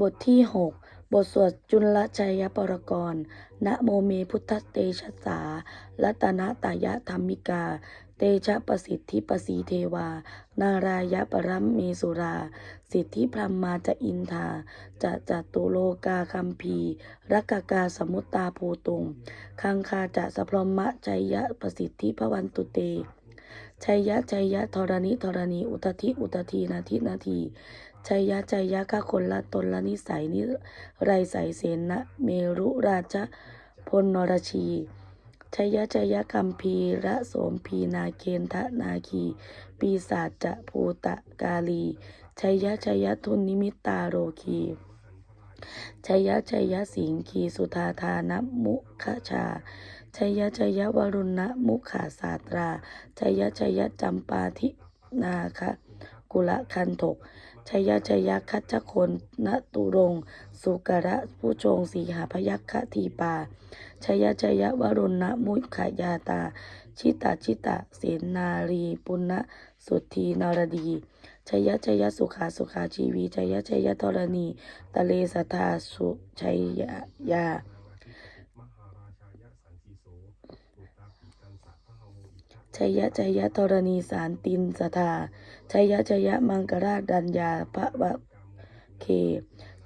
บทที่ 6 บทสวดจุลชัยปรกรณ์นะโมเมพุทธเตชะสารัตนตายะธรรมิกา เตชะประสิทธิประสีเทวา นารายะปรัมเมสุรา สิทธิพรหมมาจะอินทาจะจตุโลกาคัมภีรักกากาสมุตตาภูตุง คังคาจะสพรมะชัยยะประสิทธิพวันตุเตชัยยะชัยยะธรณีธรณีอุตทิอุตทีนาทินาที ชัยยะชัยยะข้าคนละตนละนิสัยนิไรใสเสนะเมรุราชพลนรชีชัยยะชัยยะคัมภีระโสมพีนาเคนทะนาคี ปีศาจจะภูตะกาลีชัยยะชัยยะทุนนิมิตตาโรคีชัยยะชัยยะสิงคีสุธาธานมุขชาชัยยะชัยยะวรุณมุขาสาตราชัยยะชัยยะจำปาทินาคะกุละคันถก ชยชยคัจฉคนนตุรงสุกระผู้ชงสีหาพยัคฆทีปาชยชยวรุณมุขยาตา ชิตาชิตะเสนารีปุณณสุธีนารดีชยชยสุขาสุขาชีวีชยชยธรณีตะเลสทาสุชัยยามหาราชายาปิกันสะพะหะโวอิทะชัยธรณีสารตินสทา ชัยยะชัยยะมังกราดัญญาพระวะเค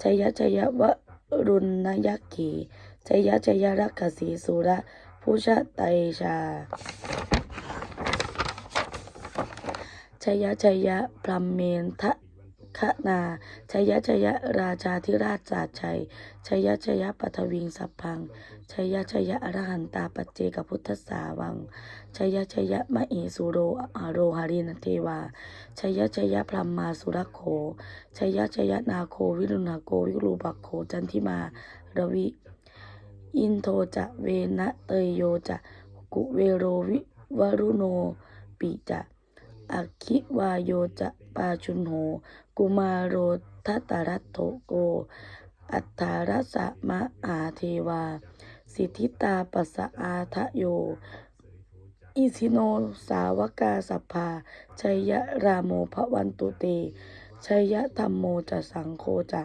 ชัยยะชัยยะวรุณนยักขีชัยยะชัยยะรักขสีสุระผู้ชะไตชาชัยยะชัยยะพรหมเมนทะ คะนาชัยยะชัยยะราชาธิราชศาสชัยชัยยะชัยยะปัทวิงสัพพังชัยยะชัยยะอรหันตาปัจเจกพุทธสาวังชัยยะชัยยะมะเอสุโรอโรหารินเทวาชัยยะชัยยะพรหมมาสุรโขชัยยะชัยยะนาโควิรุณาโกวิรูปักโขจันทิมาระวิอินโทจะเวนะเตยโยจะกุเวโรวิวรุโนปิจะ อัคคิวาโยจะปาชุนโห กุมารโรทัตตรัตโถโก อัฏฐารัสะมะอาเทวา สิทธิตาปัสสะอาทะโย อิสิโนสาวกาสัพพา ชัยยะรามโมภวันตุเต ชัยยะธรรมโมจะสังโฆจะ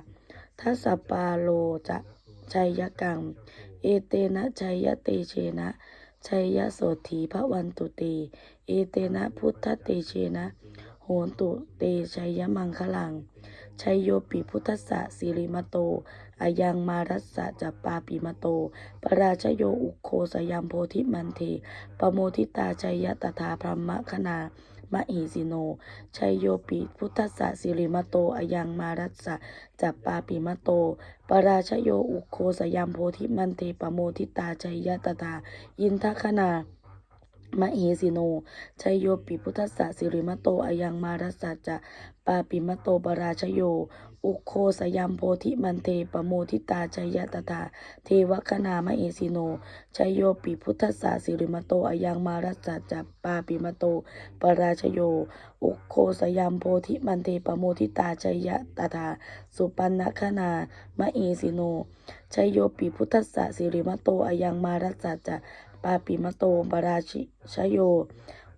ทัสปาโลจะชัยยะกัง เอเตนะชัยยะเตเชนะชัยยะโสถีภวันตุเต เอเตนะพุทธเตเชนะ โหนตุเตชัยมังคลังชัยโยปิพุทธสสะสิริมโตอายังมารัสสะจัปปาปิมโต ปราชโยอุโคสยัมโพธิมันเทปโมทิตาชัยยะตถาพรหมคณามะหิสิโน ชัยโยปิพุทธสสะสิริมโตอายังมารัสสะจัปปาปิมโต ปราชโยอุโคสยัมโพธิมันเทปโมทิตาชัยยะตถาอินทคณา มะเหสิโน ชัยโยปิพุทธะสิริมโตอายังมารัสจะปาปิมโตปราชโย อุโคสยัมโพธิมันเทปโมทิตาชัยยะตา เทวคณามะเอสิโน ชัยโยปิพุทธะสิริมโตอายังมารัสจะปาปิมโตปราชโย อุโคสยัมโพธิมันเทปโมทิตาชัยยะตา สุปันนคณามะเอสิโน ชัยโยปิพุทธะสิริมโตอายังมารัสจะ ปาปิมโตปราชิชโย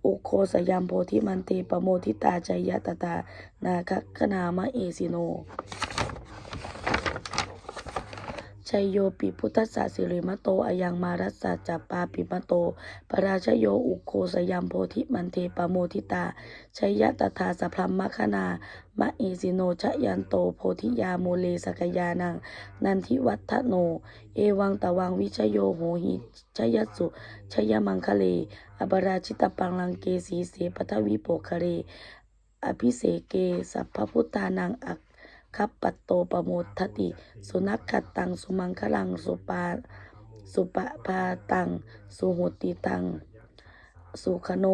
อุโคสยามโพธิมันเตปโมทิตาใจยยะตตา นาคคณามะเอสิโน ชัยโยปิพุทธสสะสิริมโตอายังมารัสสะจัปปาปิมโต ปราชโยอุโคสยัมโพธิมันเทปโมทิตาชัยยะตถาสพรหมคณามะเอสิโนชยันโตโพธิยาโมเลสกยานัง นันทิวัฒโน เอวังตวังวิชโยโหหิชยสุชยมังคะเล อบราชิตปังลังเกสีเสปทวิโปคเร อภิเสเก สัพพพุทธานังอัก คัปปัตโตปโมทติ สุนักขัดตัง สุมังคลัง สุปา สุปะพาตัง สุหุติตัง สุขโน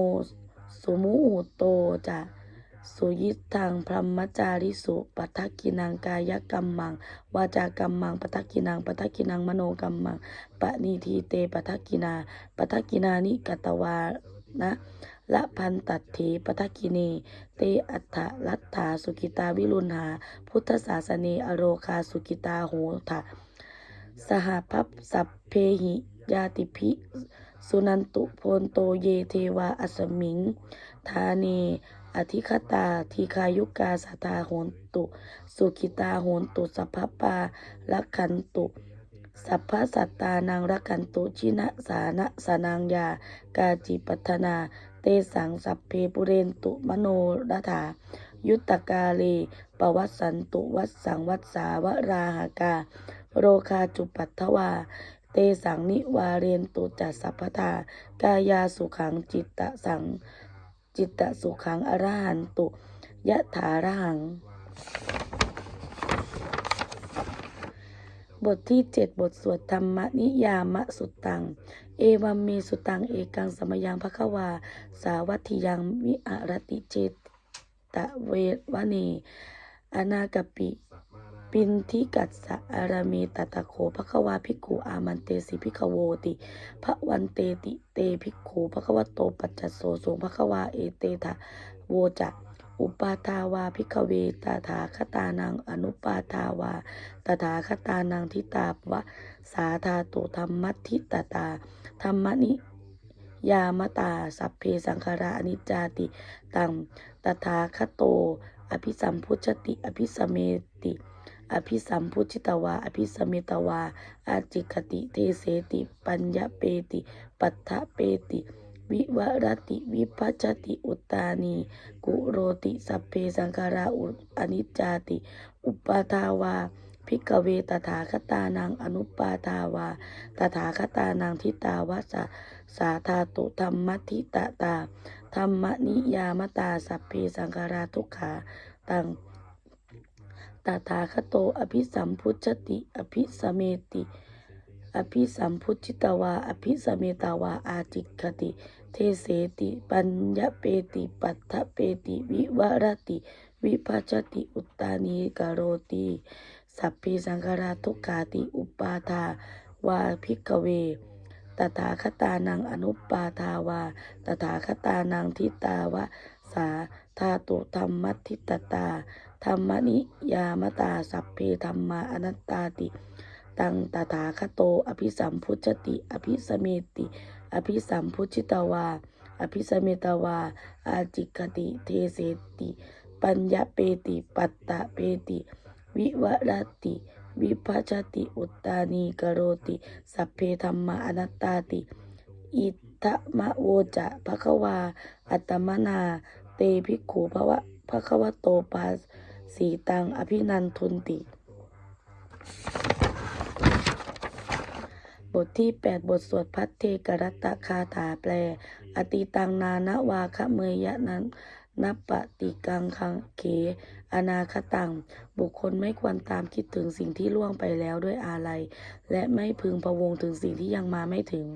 สุมุหุโตจะสุยิทังพรหมจาริสุปัทกินังกายกรรมัง วาจากรรมังปัทกินังปัทกินังมโนกรรมังปะนิทีเตปัทกินาปัทกินานิกตวานะ ละพันตัดเถปัทกิเนเตอัฏฐลัตถาสุกิตาวิรุณหา พุทธศาสเนอโรคาสุกิตาโหทะสหพัพสัพเพหิยาติภิสุนันตุโพนโตเยเทวาอัสมิงทาเน อธิคตาทีคายุกาสัตตาโหนตุ สุขิตาโหนตุสัพพปาลักขันตุ สัพพสัตตานังรักขันตุชินะสานะสนางยากาจิปัฒนา เตสังสัพเพปุเรนตุมโนรถา ยุตตกาเลปวัสสันตุวัสสังวัสสาวราหากา โรคาจุปัตถวา เตสังนิวาเรนตุจัสสัพพทากายาสุขังจิตตสัง จิตตสุขังอรหันตุยะถาระหัง บทที่เจ็ดบทสวดธรรมนิยามะสุตตัง เอวัมเมสุตังเอกังสมยังภควา สาวัตถิยังวิอารติเจตะเววเนอนาคปิปินทิกัสสะอารเมตตะโขภควาภิกขุอามันเตสิภิกขโวติภวันเตติเตภิกขุภควโตปัจจโสสงภควาเอเตทะโวจะอุปาทาวาภิกเวตาถาคตานังอนุปาทาวาตถาคตานังทิตาวะสาธาตุธรรมัทธิตตา ธรรมนิยามตาสัพเพสังขาราอนิจจาติ ตังตถาคโต อภิสัมพุชติ อภิสเมติ อภิสัมพุชิตวา อภิสเมตวา อาจิคติเทเสติ ปัญญเปติ ปัฏฐเปติ วิวรติ วิพัชติ อุตานี กุโรติ สัพเพสังขาราอุอนิจจาติ อุปทาวา ภิกเวตถาคตานังอนุปาทาวา ตถาคตานังทิตาวาสะสาธาตุธรรมทิตตา ธรรมนิยามตาสัพเพสังขาราทุกขาตังตถาคโตอภิสัมพุชติ อภิสเมติ อภิสัมพุชิตวา อภิสเมตาวา อาจิคติ เทเสติ ปัญญเปติ ปัฏฐเปติ วิวรติ วิภัชติ อุตตานีกโรติ สัพเพสังขาราทุกขาติอุปาทาวาภิกเว ตถาคตานังอนุปาทาวา ตถาคตานังทิตาวะสาธาตุธรรมทิตตา ธรรมนิยามตาสัพเพธรรมาอนัตตาติ ตังตถาคโต อภิสัมพุชติ อภิสเมติ อภิสัมพุชิตวา อภิสเมตวา อาจิกติ เทเสติ ปัญญเปติ ปัตตะเปติ วิวรติวิภัชติอุตตานีกโรติ สัพเพธรรมาอนัตตาติ อิทะมะโวจะภควา อัตมนา เตภิกขุภวะภควะโตปาสีตังอภินันทุนติ บทที่ 8 บทสวดพัทเทกรัตตคาถาแปล อติตังนานวาคะเมยะนั้นนับปฏิกังคังเข อนาคตัง บุคคลไม่ควรตามคิดถึงสิ่งที่ล่วงไปแล้วด้วยอาลัย และไม่พึงพะวงถึงสิ่งที่ยังมาไม่ถึง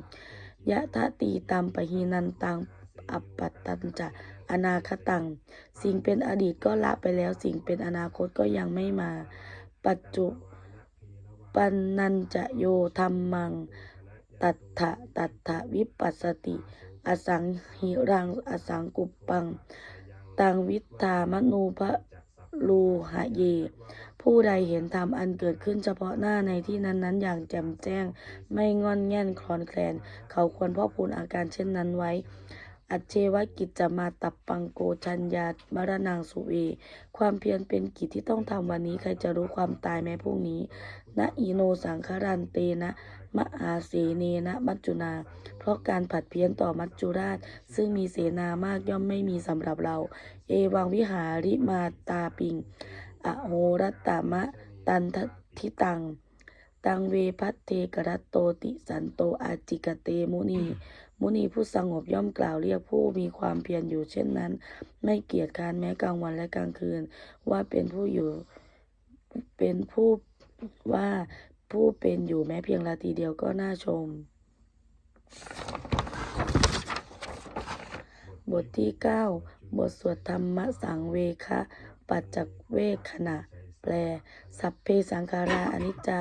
ยะทะตีตามปะหีนันตังอัปปัตตันจะอนาคตัง สิ่งเป็นอดีตก็ละไปแล้ว สิ่งเป็นอนาคตก็ยังไม่มา ปัจจุปันนันจะโยธรรมัง ตัทธะตัทธะวิปัสสติ อสังหิรัง อสังกุปปัง ตังวิทามนูพระ ลูหะเย ผู้ใดเห็นธรรมอันเกิดขึ้นเฉพาะหน้าในที่นั้นๆ อย่างแจ่มแจ้ง ไม่งอนแง่นคลอนแคลน เขาควรพ่อพูนอาการเช่นนั้นไว้ อัจเชวกิจจะมาตับปังโกชัญญามรณังสุเวความเพียรเป็นกิจที่ต้องทำวันนี้ใครจะรู้ความตายแม้พรุ่งนี้ นะอีโนสังคารันเตนะ มหาเสเนนะมัจจุนา เพราะการผัดเพี้ยนต่อมัจจุราช ซึ่งมีเสนามากย่อมไม่มีสำหรับเรา เอวังวิหาริมาตาปิง อโหรัตามะตันทิตัง ตังเวพัตเทกรัตโตติสันโตอาจิกเตมุนีมุนีผู้สงบย่อมกล่าวเรียกผู้มีความเพียรอยู่เช่นนั้น ไม่เกียจคร้านแม้กลางวันและกลางคืน ว่าเป็นผู้อยู่เป็นผู้ว่า ผู้เป็นอยู่แม้เพียงราตรีเดียวก็น่าชม บทที่ 9 บทสวดธรรมสังเวคะ ปัจจเวคขณะ แปล สัพเพสังขาราอนิจจา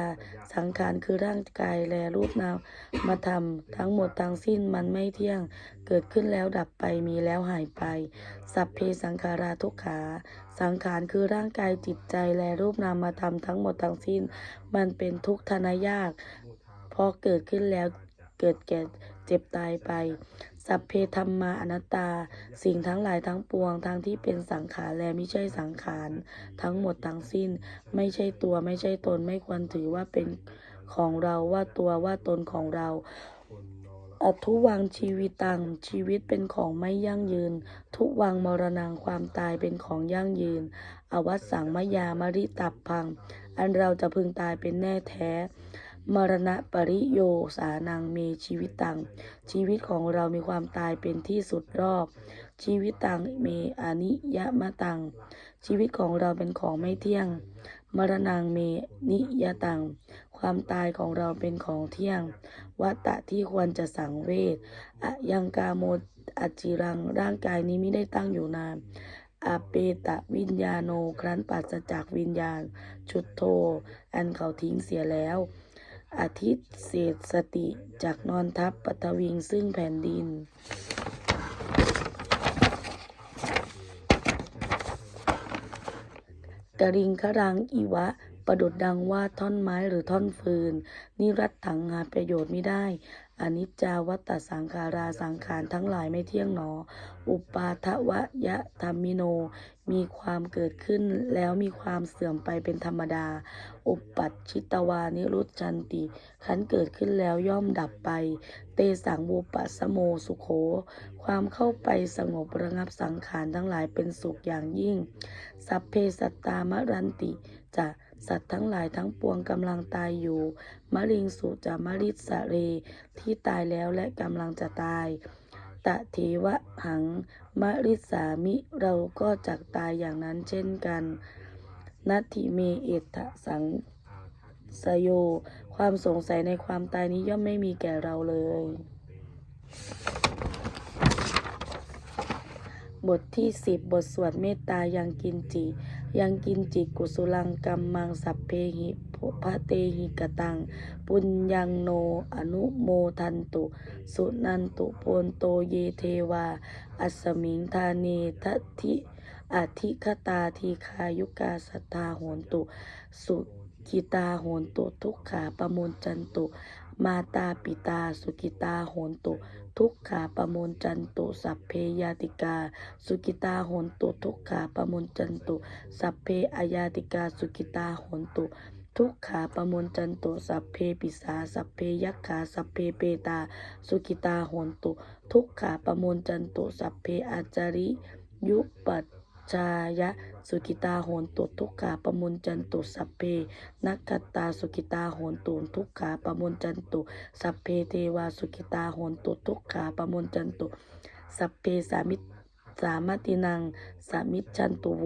สังขารคือร่างกายและรูปนามมาทำทั้งหมดทั้งสิ้นมันไม่เที่ยง เกิดขึ้นแล้วดับไปมีแล้วหายไป สัพเพสังขาราทุกขา สังขารคือร่างกายจิตใจและรูปนามมาทำทั้งหมดทั้งสิ้น มันเป็นทุกข์ทนายากพราะเกิดขึ้นแล้วเกิดแก่เจ็บตายไป สัพเพธรรมาอนัตตา สิ่งทั้งหลายทั้งปวงทั้งที่เป็นสังขารและไม่ใช่สังขาร ทั้งหมดทั้งสิ้น ไม่ใช่ตัวไม่ใช่ตนไม่ควรถือว่าเป็นของเราว่าตัวว่าตนของเราอัทุวังชีวิตตังชีวิตเป็นของไม่ยั่งยืน ทุวังมรณงความตายเป็นของยั่งยืน อวัสสังมยามริตับพัง อันเราจะพึงตายเป็นแน่แท้ มรณะปริโยสานังเมชีวิตตัง ชีวิตของเรามีความตายเป็นที่สุดรอบ ชีวิตตังเมอนิยมตัง ชีวิตของเราเป็นของไม่เที่ยง มรณงเมนิยตัง ความตายของเราเป็นของเที่ยง วัตตะที่ควรจะสังเวชอะยังกาโมอจิรัง ร่างกายนี้ไม่ได้ตั้งอยู่นานอาเปตะวิญญาโน ครั้นปราศจากวิญญาณ ชุดโท อันเขาทิ้งเสียแล้ว อาทิตย์เศษสติจากนอนทับปัทวิงซึ่งแผ่นดินกริงครังอีวะ ประดุดดังว่าท่อนไม้หรือท่อนฟืน นิรัตถังหาประโยชน์ไม่ได้อนิจจาวัตตสังขาราสังขารทั้งหลายไม่เที่ยงหนอ อุปาทวะยะธรรมิโน มีความเกิดขึ้นแล้วมีความเสื่อมไปเป็นธรรมดา อุปปัชชิตวานิรุตชันติขันเกิดขึ้นแล้วย่อมดับไป เตสังบูปัสโมสุโข ความเข้าไปสงบระงับสังขารทั้งหลายเป็นสุขอย่างยิ่ง สัพเพสัตตามรันติจะสัตว์ทั้งหลายทั้งปวงกำลังตายอยู่ มะริงสุจะมะริสะเรที่ตายแล้วและกำลังจะตาย ตะเทวะหังมะริสามิเราก็จักตายอย่างนั้นเช่นกันนัตถิเมเอตะสังสโย ความสงสัยในความตายนี้ย่อมไม่มีแก่เราเลย บทที่สิบบทสวดเมตตายังกินจิ ยังกินจิกุสุลังกัมมังสัพเพหิ พระเตหิกตัง ปุญญังโนอนุโมทันตุ สุนันตุโปนโตเยเทวา อัสมิงทาเนทัติอธิคตาทีคายุกาสัทธาโหนตุ สุกิตาโหนตุทุกขาปมุนจันตุ มาตาปิตาสุกิตาโหนตุทุกขาปมุนจันตุสัพเพยาติกา สุกิตาโหนตุทุกขาปมุนจันตุสัพเพอายาติกาสุกิตาโหนตุ ทุกขาประมุนจันตุสัพเพปิสาสัพเพยักขาสัพเพเปตา สุกิตาโหนตุ ทุกขาประมุนจันตุสัพเพอาจาริ ยุปัจจายะสุกิตาโหนตุทุกขาปมุนจันตุสัพเพนักขตาสุกิตาโหนตุทุกขาปมุนจันตุสัพเพเทวาสุกิตาโหนตุทุกขาปมุนจันตุสัพเพสามิตสามตินังสามิจจันตุโว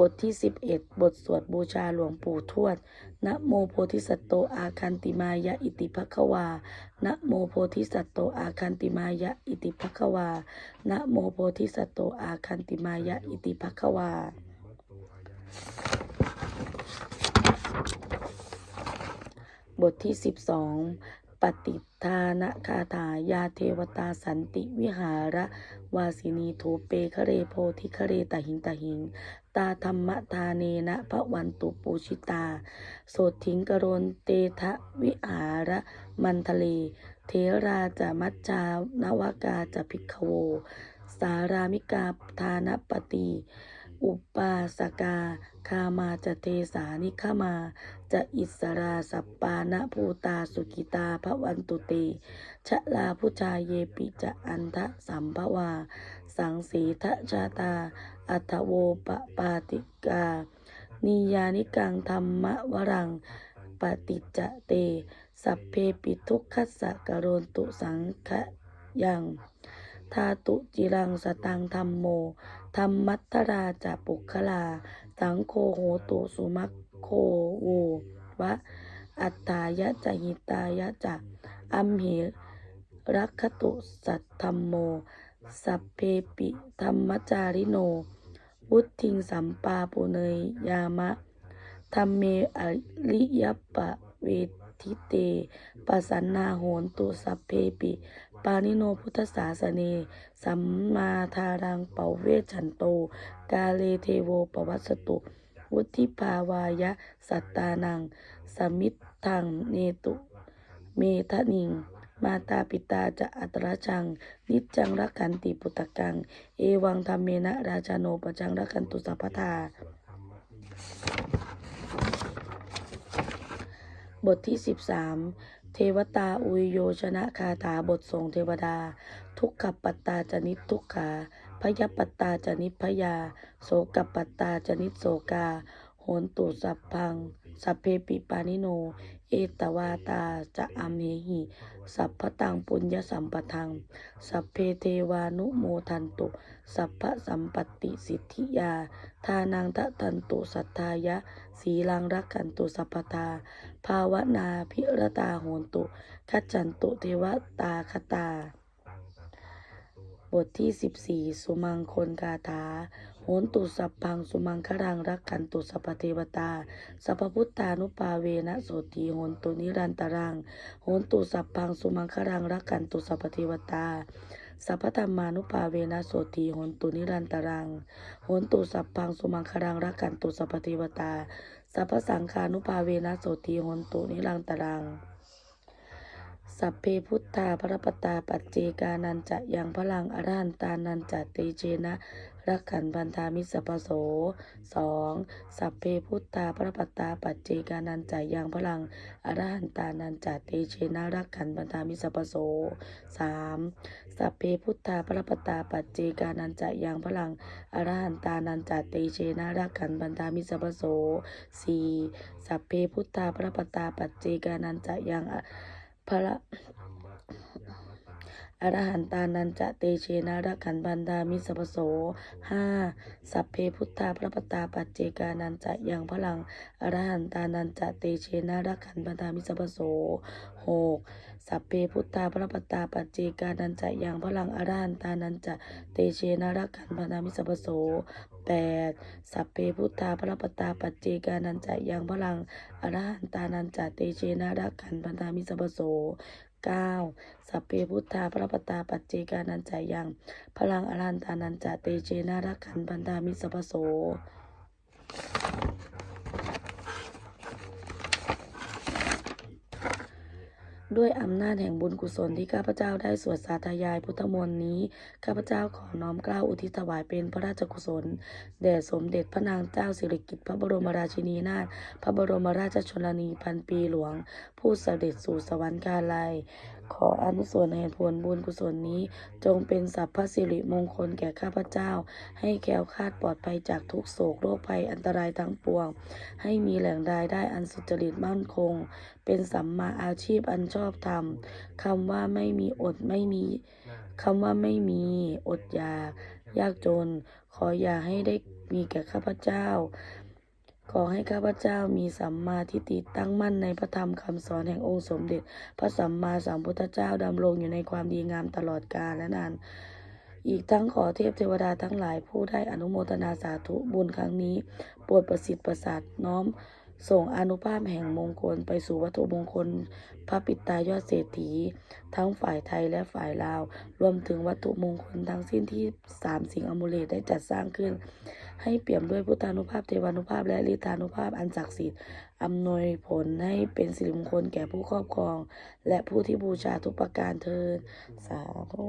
บทที่ 11 บทสวดบูชาหลวงปู่ทวด นะโมโพธิสัตโตอาคันติมายะอิติภควา นะโมโพธิสัตโตอาคันติมายะอิติภควา นะโมโพธิสัตโตอาคันติมายะอิติภควาบทที่ 12 ปฏิทานคาถายาเทวตาสันติวิหาระ วาสินีโทเปคะเรโพธิคะเรตหิงตหิง ตาธรรมทาเนนะพระวันตุปูชิตา โสถิงกรณเตทะวิหาระมันทะเล เทราจะมัจจานวากาจะพิกโว สารามิกาทานปฏิอุปาสกาคามาจะเทสานิขมา จะอิสราสัปปานะภูตาสุกิตาพระวันตุเต ชะลาพุชาเยปิจะอันทะสัมภวา สังสีทะชาตา อัทโวปปาติกา นิยานิกังธรรมวรังปฏิจเต สัพเพปิทุกขัสสะกโรนตุสังขะยังทาตุจิรังสตังธรรมโมธรรมัตตราจะปุคลา สังโฆโหตุสุมัคโคโววะ อัตตายะจหิตายะจะอัมเหรักขตุสัตธรรมโม สัพเพปิธรรมจาริโน วุทิงสัมปาปุเนยยามะธรรมเมอริยปะเวทิเตปัสสันนาโหนตุสัพเพปิ ปานิโนพุทธศาสเน สัมมาทารังเปาเวชันโต กาเลเทโวปวัสตุ วุธิภาวายะ สัตตานัง สมิทธังเนตุ เมทะนิง มาตาปิตาจะอัตราจัง นิจจังรักขันติปุตตะกัง เอวังธรรมเมนะราชาโนปจังรักขันตุสัพพทาบทที่ 13 เทวตาอุยโยชนะคาถาบทส่งเทวดา ทุกขปัตตาจนิทุกขาพยปัตตาจนิพยา โสกปัตตาจนิโสกา โหนตุสัพพัง สัพเพปิปานิโน เอตวาตาจะอัมเหหิ สัพพตังปุญญสัมปทัง สัพเพเทวานุโมทันตุ สัพพสัมปติสิทธิยา ทานังทะทันตุสัทธายะ สีลังรักขันตุสัพพทา ภาวนาพิรตาโหนตุคัจจันตุเทวตาคตา บทที่ 14 สุมังคลกาถา โหนตุสัพพังสุมังครังรักขันตุสัพพเทวตา สัพพุทธานุปาเวนะโสตีโหนตุนิรันตรังโหนตุสัพพังสุมังครังรักขันตุสัพพเทวตา สัพพธรรมานุภาเวนะโสตีโหนตุนิรันตรังโหนตุสัพพังสุมังครังรักขันตุสัพพเทวตา สัพพสังฆานุภาเวนะโสตีโหนตุนิรันตรังสัพเพพุทธาพระปตาปัจเจกานันจะยังพลังอรหันตานันจะเตเจนะ รักขันพันธามิสปโสสองสัพเพพุทธาพระปตาปัจเจกานันจะยังพลังอรหันตานันจะเตเจนะรักขันพันธามิสปโสสามสัพเพพุทธาพระปตาปัจเจกานันจะยังพลังอรหันตานันจะเตเจนะรักขันพันธามิสปโสสี่สัพเพพุทธาพระปตาปัจเจกานันจะยังพระ อรหันตานันจะเตเชนะรักขันบันดามิสปโสห้าสัพเพพุทธาพระปตาปัจเจกานันจะยังพลังอรหันตานันจะเตเชนะรักขันบันดามิสปโสหกสัพเพพุทธาพระปตาปัจเจกานันจะยังพลังอรหันตานันจะเตเชนะรักขันบันดามิสปโสแปดสัพเพพุทธาพระปตาปัจเจกานันจะยังพลังอรหันตานันจะเตเชนะรักขันบันดามิสปโส เก้าสัพเพพุทธาพระปตาปัจเจกานันจายัง พลังอรันตานันจาเตเจนารักขันบันดามิสปโส ด้วยอำนาจแห่งบุญกุศลที่ข้าพเจ้าได้สวดสาธยายพุทธมนต์นี้ ข้าพเจ้าขอน้อมเกล้าอุทิศถวายเป็นพระราชกุศลแด่สมเด็จพระนางเจ้าสิริกิติ์พระบรมราชินีนาถพระบรมราชชนนีพันปีหลวง ผู้เสด็จสู่สวรรคาลัย ขออนุสวรแห่งผลบุญกุศลนี้ จงเป็นสัพพสิริมงคลแก่ข้าพเจ้า ให้แคล้วคลาดปลอดภัยจากทุกโศกโรคภัยอันตรายทั้งปวง ให้มีแหล่งรายได้อันสุจริตมั่นคง เป็นสัมมาอาชีพอันชอบธรรมคำว่าไม่มีอดไม่มีคำว่าไม่มีอดอยากยากจน ขออย่าให้ได้มีแก่ข้าพเจ้า ขอให้ข้าพเจ้ามีสัมมาทิฏฐิตั้งมั่นในพระธรรมคำสอนแห่งองค์สมเด็จ พระสัมมาสัมพุทธเจ้าดำรงอยู่ในความดีงามตลอดกาลและนานอีกทั้งขอเทพเทวดาทั้งหลายผู้ได้อนุโมทนาสาธุบุญครั้งนี้โปรดประสิทธิ์ประสาทน้อม ส่งอนุภาพแห่งมงคลไปสู่วัตถุมงคล พระปิตายอดเศรษฐี ทั้งฝ่ายไทยและฝ่ายลาว รวมถึงวัตถุมงคลทั้งสิ้นที่สามสิ่งอมูเลตได้จัดสร้างขึ้น ให้เปี่ยมด้วยพุทธานุภาพเทวานุภาพและฤทธานุภาพอันศักดิ์สิทธิ์อำนวยผลให้เป็นสิริมงคลแก่ผู้ครอบครอง และผู้ที่บูชาทุกประการเทินสาธุ